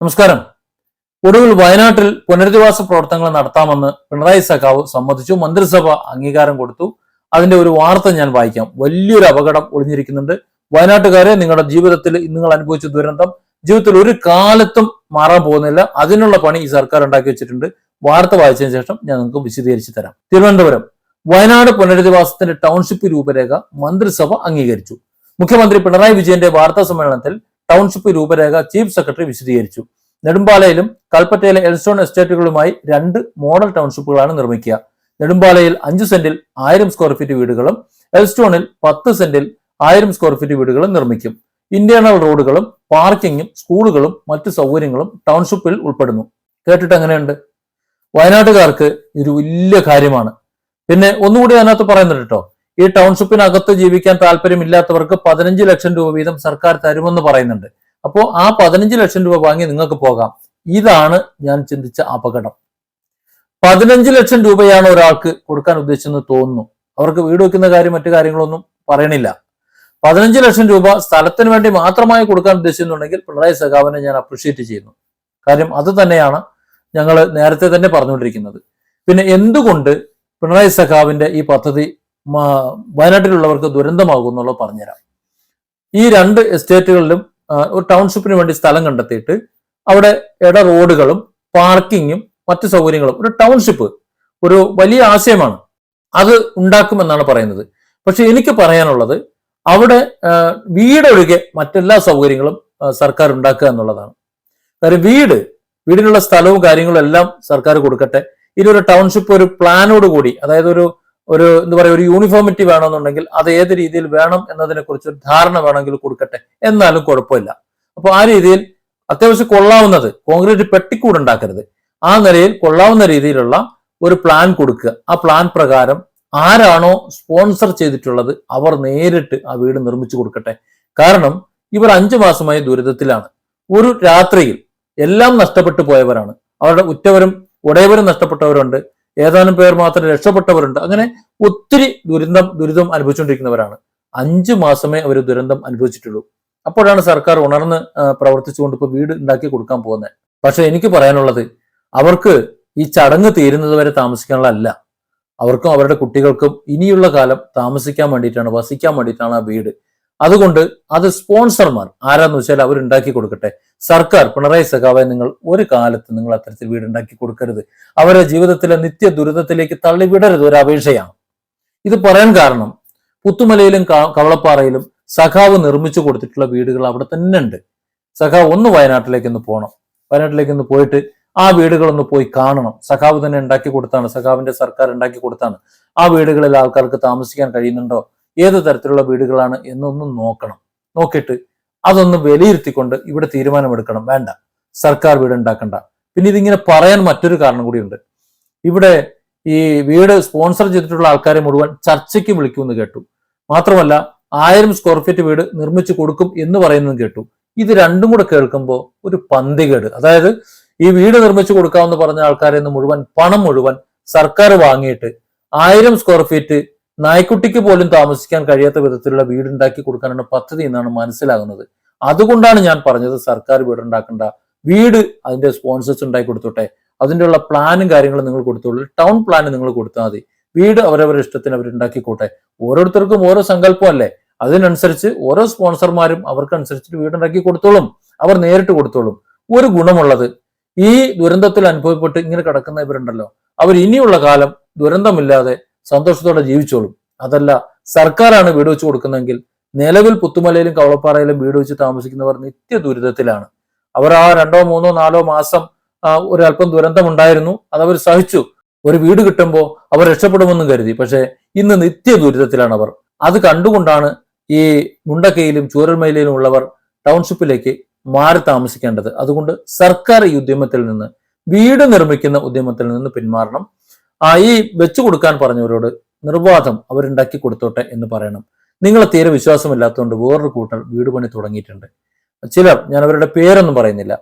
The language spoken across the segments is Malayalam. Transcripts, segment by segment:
നമസ്കാരം. ഒടുവിൽ വയനാട്ടിൽ പുനരധിവാസ പ്രവർത്തനങ്ങൾ നടത്താമെന്ന് പിണറായി സഖാവ് സമ്മതിച്ചു. മന്ത്രിസഭ അംഗീകാരം കൊടുത്തു. അതിന്റെ ഒരു വാർത്ത ഞാൻ വായിക്കാം. വലിയൊരു അപകടം ഒളിഞ്ഞിരിക്കുന്നുണ്ട്. വയനാട്ടുകാരെ നിങ്ങളുടെ ജീവിതത്തിൽ നിങ്ങൾ അനുഭവിച്ച ദുരന്തം ജീവിതത്തിൽ ഒരു കാലത്തും മാറാൻ പോകുന്നില്ല. അതിനുള്ള പണി ഈ സർക്കാർ ഉണ്ടാക്കി വെച്ചിട്ടുണ്ട്. വാർത്ത വായിച്ചതിന് ശേഷം ഞാൻ നിങ്ങൾക്ക് വിശദീകരിച്ചു തരാം. തിരുവനന്തപുരം. വയനാട് പുനരധിവാസത്തിന്റെ ടൗൺഷിപ്പ് രൂപരേഖ മന്ത്രിസഭ അംഗീകരിച്ചു. മുഖ്യമന്ത്രി പിണറായി വിജയന്റെ വാർത്താ സമ്മേളനത്തിൽ ടൗൺഷിപ്പ് രൂപരേഖ ചീഫ് സെക്രട്ടറി വിശദീകരിച്ചു. നെടുമ്പാലയിലും കൽപ്പറ്റയിലെ എൽസ്റ്റോൺ എസ്റ്റേറ്റുകളുമായി രണ്ട് മോഡൽ ടൗൺഷിപ്പുകളാണ് നിർമ്മിക്കുക. നെടുമ്പാലയിൽ അഞ്ച് സെന്റിൽ ആയിരം സ്ക്വയർ ഫീറ്റ് വീടുകളും എൽസ്റ്റോണിൽ പത്ത് സെന്റിൽ ആയിരം സ്ക്വയർ ഫീറ്റ് വീടുകളും നിർമ്മിക്കും. ഇന്റേണൽ റോഡുകളും പാർക്കിങ്ങും സ്കൂളുകളും മറ്റു സൗകര്യങ്ങളും ടൗൺഷിപ്പിൽ ഉൾപ്പെടുന്നു. കേട്ടിട്ട് എങ്ങനെയുണ്ട്? വയനാട്ടുകാർക്ക് ഇത് വലിയ കാര്യമാണ്. പിന്നെ ഒന്നുകൂടി അതിനകത്ത് പറയുന്നുണ്ട് കേട്ടോ. ഈ ടൗൺഷിപ്പിനകത്ത് ജീവിക്കാൻ താല്പര്യമില്ലാത്തവർക്ക് പതിനഞ്ച് ലക്ഷം രൂപ വീതം സർക്കാർ തരുമെന്ന് പറയുന്നുണ്ട്. അപ്പോൾ ആ പതിനഞ്ച് ലക്ഷം രൂപ വാങ്ങി നിങ്ങൾക്ക് പോകാം. ഇതാണ് ഞാൻ ചിന്തിച്ച അപകടം. പതിനഞ്ച് ലക്ഷം രൂപയാണ് ഒരാൾക്ക് കൊടുക്കാൻ ഉദ്ദേശിച്ചെന്ന് തോന്നുന്നു. അവർക്ക് വീട് വെക്കുന്ന കാര്യം മറ്റു കാര്യങ്ങളൊന്നും പറയണില്ല. പതിനഞ്ച് ലക്ഷം രൂപ സ്ഥലത്തിന് വേണ്ടി മാത്രമായി കൊടുക്കാൻ ഉദ്ദേശിക്കുന്നുണ്ടെങ്കിൽ പിണറായി സഖാവിനെ ഞാൻ അപ്രീഷിയേറ്റ് ചെയ്യുന്നു. കാര്യം അത് തന്നെയാണ് ഞങ്ങൾ നേരത്തെ തന്നെ പറഞ്ഞുകൊണ്ടിരിക്കുന്നത്. പിന്നെ എന്തുകൊണ്ട് പിണറായി സഖാവിന്റെ ഈ പദ്ധതി വയനാട്ടിലുള്ളവർക്ക് ദുരന്തമാകും എന്നുള്ളത് പറഞ്ഞുതരാം. ഈ രണ്ട് എസ്റ്റേറ്റുകളിലും ഒരു ടൗൺഷിപ്പിന് വേണ്ടി സ്ഥലം കണ്ടെത്തിയിട്ട് അവിടെ ഇട റോഡുകളും പാർക്കിങ്ങും മറ്റു സൗകര്യങ്ങളും ഒരു ടൗൺഷിപ്പ് ഒരു വലിയ ആശയമാണ്. അത് ഉണ്ടാക്കുമെന്നാണ് പറയുന്നത്. പക്ഷെ എനിക്ക് പറയാനുള്ളത് അവിടെ വീടൊഴികെ മറ്റെല്ലാ സൗകര്യങ്ങളും സർക്കാർ ഉണ്ടാക്കുക എന്നുള്ളതാണ്. കാര്യം വീട് വീടിനുള്ള സ്ഥലവും കാര്യങ്ങളും എല്ലാം സർക്കാർ കൊടുക്കട്ടെ. ഇനി ഒരു ടൗൺഷിപ്പ് ഒരു പ്ലാനോട് കൂടി അതായത് ഒരു ഒരു എന്താ പറയുക ഒരു യൂണിഫോമിറ്റി വേണമെന്നുണ്ടെങ്കിൽ അത് ഏത് രീതിയിൽ വേണം എന്നതിനെ കുറിച്ച് ഒരു ധാരണ വേണമെങ്കിൽ കൊടുക്കട്ടെ. എന്നാലും കുഴപ്പമില്ല. അപ്പോൾ ആ രീതിയിൽ അത്യാവശ്യം കൊള്ളാവുന്നത് കോൺക്രീറ്റ് പെട്ടിക്കൂട് ഉണ്ടാക്കരുത്. ആ നിലയിൽ കൊള്ളാവുന്ന രീതിയിലുള്ള ഒരു പ്ലാൻ കൊടുക്കുക. ആ പ്ലാൻ പ്രകാരം ആരാണോ സ്പോൺസർ ചെയ്തിട്ടുള്ളത് അവർ നേരിട്ട് ആ വീട് നിർമ്മിച്ചു കൊടുക്കട്ടെ. കാരണം ഇവർ അഞ്ചു മാസമായി ദുരിതത്തിലാണ്. ഒരു രാത്രിയിൽ എല്ലാം നഷ്ടപ്പെട്ടു പോയവരാണ്. അവരുടെ ഉറ്റവരും ഉടയവരും നഷ്ടപ്പെട്ടവരുണ്ട്. ഏതാനും പേർ മാത്രം രക്ഷപ്പെട്ടവരുണ്ട്. അങ്ങനെ ഒത്തിരി ദുരന്തം ദുരിതം അനുഭവിച്ചുകൊണ്ടിരിക്കുന്നവരാണ്. അഞ്ചു മാസമേ അവർ ദുരന്തം അനുഭവിച്ചിട്ടുള്ളൂ. അപ്പോഴാണ് സർക്കാർ ഉണർന്ന് പ്രവർത്തിച്ചുകൊണ്ട് ഇപ്പോൾ വീട് ഉണ്ടാക്കി കൊടുക്കാൻ പോകുന്നത്. പക്ഷെ എനിക്ക് പറയാനുള്ളത് അവർക്ക് ഈ ചടങ്ങ് തീരുന്നത് വരെ താമസിക്കാനുള്ളതല്ല അവർക്കും അവരുടെ കുട്ടികൾക്കും ഇനിയുള്ള കാലം താമസിക്കാൻ വേണ്ടിയിട്ടാണ് വസിക്കാൻ വേണ്ടിയിട്ടാണ് ആ വീട്. അതുകൊണ്ട് അത് സ്പോൺസർമാർ ആരാന്ന് വെച്ചാൽ അവർ ഉണ്ടാക്കി കൊടുക്കട്ടെ. സർക്കാർ പിണറായി സഖാവെ നിങ്ങൾ ഒരു കാലത്ത് നിങ്ങൾ അത്തരത്തിൽ വീട് ഉണ്ടാക്കി കൊടുക്കരുത്. അവരെ ജീവിതത്തിലെ നിത്യ ദുരിതത്തിലേക്ക് തള്ളിവിടരുത് ഒരു അപേക്ഷയാണ്. ഇത് പറയാൻ കാരണം പുത്തുമലയിലും കവളപ്പാറയിലും സഖാവ് നിർമ്മിച്ചു കൊടുത്തിട്ടുള്ള വീടുകൾ അവിടെ തന്നെ ഉണ്ട്. സഖാവ് ഒന്ന് വയനാട്ടിലേക്ക് ഒന്ന് പോകണം വയനാട്ടിലേക്ക് ഒന്ന് പോയിട്ട് ആ വീടുകളൊന്ന് പോയി കാണണം. സഖാവ് തന്നെ ഉണ്ടാക്കി കൊടുത്താണ്. സഖാവിന്റെ സർക്കാർ ഉണ്ടാക്കി കൊടുത്താണ്. ആ വീടുകളിൽ ആൾക്കാർക്ക് താമസിക്കാൻ കഴിയുന്നുണ്ടോ? ഏത് തരത്തിലുള്ള വീടുകളാണ് എന്നൊന്നും നോക്കണം. നോക്കിയിട്ട് അതൊന്ന് വിലയിരുത്തിക്കൊണ്ട് ഇവിടെ തീരുമാനമെടുക്കണം. വേണ്ട. സർക്കാർ വീട് ഉണ്ടാക്കണ്ട പിന്നെ ഇതിങ്ങനെ പറയാൻ മറ്റൊരു കാരണം കൂടിയുണ്ട്. ഇവിടെ ഈ വീട് സ്പോൺസർ ചെയ്തിട്ടുള്ള ആൾക്കാരെ മുഴുവൻ ചർച്ചയ്ക്ക് വിളിക്കുമെന്ന് കേട്ടു. മാത്രമല്ല ആയിരം സ്ക്വയർ ഫീറ്റ് വീട് നിർമ്മിച്ചു കൊടുക്കും എന്ന് പറയുന്നതും കേട്ടു. ഇത് രണ്ടും കൂടെ കേൾക്കുമ്പോൾ ഒരു പന്തികേട്. അതായത് ഈ വീട് നിർമ്മിച്ചു കൊടുക്കാമെന്ന് പറഞ്ഞ ആൾക്കാരെ മുഴുവൻ പണം മുഴുവൻ സർക്കാർ വാങ്ങിയിട്ട് ആയിരം സ്ക്വയർ ഫീറ്റ് നായ്ക്കുട്ടിക്ക് പോലും താമസിക്കാൻ കഴിയാത്ത വിധത്തിലുള്ള വീടുണ്ടാക്കി കൊടുക്കാനാണ് പദ്ധതി എന്നാണ് മനസ്സിലാകുന്നത്. അതുകൊണ്ടാണ് ഞാൻ പറഞ്ഞത് സർക്കാർ വീട് ഉണ്ടാക്കണ്ട വീട് അതിന്റെ സ്പോൺസേഴ്സ് ഉണ്ടാക്കി കൊടുത്തോട്ടെ. അതിന്റെയുള്ള പ്ലാനും കാര്യങ്ങളും നിങ്ങൾ കൊടുത്തോളൂ. ടൗൺ പ്ലാൻ നിങ്ങൾ കൊടുത്താൽ മതി. വീട് അവരവരുടെ ഇഷ്ടത്തിന് അവർ ഉണ്ടാക്കിക്കോട്ടെ ഓരോരുത്തർക്കും ഓരോ സങ്കല്പമല്ലേ അതിനനുസരിച്ച് ഓരോ സ്പോൺസർമാരും അവർക്കനുസരിച്ചിട്ട് വീടുണ്ടാക്കി കൊടുത്തോളും. അവർ നേരിട്ട് കൊടുത്തോളും. ഒരു ഗുണമുള്ളത് ഈ ദുരന്തത്തിൽ അനുഭവപ്പെട്ട് ഇങ്ങനെ കിടക്കുന്ന ഇവരുണ്ടല്ലോ. അവർ ഇനിയുള്ള കാലം ദുരന്തമില്ലാതെ സന്തോഷത്തോടെ ജീവിച്ചോളും. അതല്ല സർക്കാരാണ് വീട് വെച്ച് കൊടുക്കുന്നതെങ്കിൽ നിലവിൽ പുത്തുമലയിലും കവളപ്പാറയിലും വീട് വെച്ച് താമസിക്കുന്നവർ നിത്യ ദുരിതത്തിലാണ് അവർ ആ രണ്ടോ മൂന്നോ നാലോ മാസം ഒരല്പം ദുരന്തമുണ്ടായിരുന്നു. അതവർ സഹിച്ചു. ഒരു വീട് കിട്ടുമ്പോൾ അവർ രക്ഷപ്പെടുമെന്ന് കരുതി. പക്ഷെ ഇന്ന് നിത്യ ദുരിതത്തിലാണ് അവർ. അത് കണ്ടുകൊണ്ടാണ് ഈ മുണ്ടക്കയിലും ചൂരൽമയിലും ഉള്ളവർ ടൗൺഷിപ്പിലേക്ക് മാറി താമസിക്കേണ്ടത്. അതുകൊണ്ട് സർക്കാർ ഈ ഉദ്യമത്തിൽ നിന്ന് വീട് നിർമ്മിക്കുന്ന ഉദ്യമത്തിൽ നിന്ന് പിന്മാറണം. ആ ഈ വെച്ചു കൊടുക്കാൻ പറഞ്ഞവരോട് നിർവാദം അവരുണ്ടാക്കി കൊടുത്തോട്ടെ എന്ന് പറയണം. നിങ്ങളെ തീരെ വിശ്വാസമില്ലാത്തതുകൊണ്ട് വേറൊരു കൂട്ടർ വീട് പണി തുടങ്ങിയിട്ടുണ്ട്. ചിലർ ഞാൻ അവരുടെ പേരൊന്നും പറയുന്നില്ല.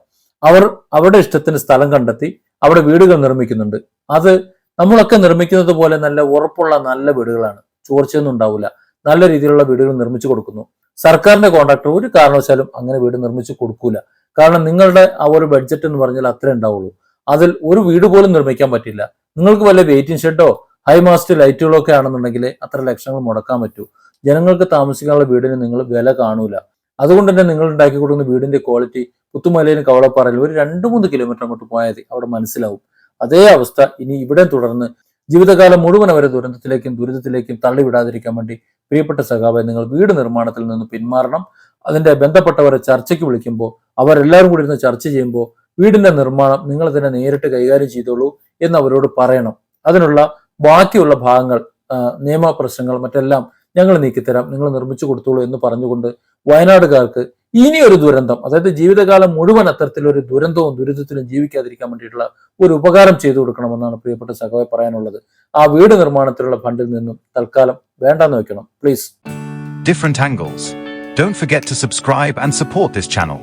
അവർ അവരുടെ ഇഷ്ടത്തിന് സ്ഥലം കണ്ടെത്തി അവിടെ വീടുകൾ നിർമ്മിക്കുന്നുണ്ട്. അത് നമ്മളൊക്കെ നിർമ്മിക്കുന്നത് പോലെ നല്ല ഉറപ്പുള്ള നല്ല വീടുകളാണ്. ചോർച്ചയൊന്നും ഉണ്ടാവില്ല നല്ല രീതിയിലുള്ള വീടുകൾ നിർമ്മിച്ചു കൊടുക്കുന്നു. സർക്കാരിന്റെ കോൺട്രാക്ടർ ഒരു കാരണവശാലും അങ്ങനെ വീട് നിർമ്മിച്ചു കൊടുക്കൂല. കാരണം നിങ്ങളുടെ ആ ഒരു ബഡ്ജറ്റ് എന്ന് പറഞ്ഞാൽ അത്രേ ഉണ്ടാവുള്ളൂ. അതിൽ ഒരു വീട് പോലും നിർമ്മിക്കാൻ പറ്റില്ല. നിങ്ങൾക്ക് വല്ല വെയിറ്റിംഗ് ഷെഡോ ഹൈ മാസ്റ്റ് ലൈറ്റുകളോ ഒക്കെ ആണെന്നുണ്ടെങ്കിൽ അത്ര ലക്ഷങ്ങൾ മുടക്കാൻ പറ്റൂ. ജനങ്ങൾക്ക് താമസിക്കാനുള്ള വീടിന് നിങ്ങൾ വില കാണൂല. അതുകൊണ്ട് തന്നെ നിങ്ങൾ ഉണ്ടാക്കി കൊടുക്കുന്ന വീടിന്റെ ക്വാളിറ്റി പുത്തുമലയിലും കവളപ്പാറയിലും ഒരു രണ്ട് മൂന്ന് കിലോമീറ്റർ അങ്ങോട്ട് പോയാൽ അവിടെ മനസ്സിലാവും. അതേ അവസ്ഥ ഇനി ഇവിടെ തുടർന്ന് ജീവിതകാലം മുഴുവൻ അവരെ ദുരന്തത്തിലേക്കും ദുരിതത്തിലേക്കും തള്ളിവിടാതിരിക്കാൻ വേണ്ടി പ്രിയപ്പെട്ട സഖാവെ നിങ്ങൾ വീട് നിർമ്മാണത്തിൽ നിന്ന് പിന്മാറണം. അതിന്റെ ബന്ധപ്പെട്ടവരെ ചർച്ചയ്ക്ക് വിളിക്കുമ്പോൾ അവരെല്ലാവരും കൂടി ഇരുന്ന് ചർച്ച ചെയ്യുമ്പോൾ വീടിന്റെ നിർമ്മാണം നിങ്ങൾ തന്നെ നേരിട്ട് കൈകാര്യം ചെയ്തോളൂ എന്ന് അവരോട് പറയണം. അതിനുള്ള ബാക്കിയുള്ള ഭാഗങ്ങൾ നിയമ പ്രശ്നങ്ങൾ മറ്റെല്ലാം ഞങ്ങൾ നീക്കിത്തരാം നിങ്ങൾ നിർമ്മിച്ചു കൊടുത്തോളൂ എന്ന് പറഞ്ഞുകൊണ്ട് വയനാടുകാർക്ക് ഇനി ഒരു ദുരന്തം അതായത് ജീവിതകാലം മുഴുവൻ അത്തരത്തിലൊരു ദുരന്തവും ദുരിതത്തിലും ജീവിക്കാതിരിക്കാൻ വേണ്ടിയിട്ടുള്ള ഒരു ഉപകാരം ചെയ്തു കൊടുക്കണമെന്നാണ് പ്രിയപ്പെട്ട സഖാവെ പറയാനുള്ളത്. ആ വീട് നിർമ്മാണത്തിലുള്ള ഫണ്ടിൽ നിന്നും തൽക്കാലം വേണ്ടെന്ന് വെക്കണം please. Different angles don't forget to subscribe and support this channel.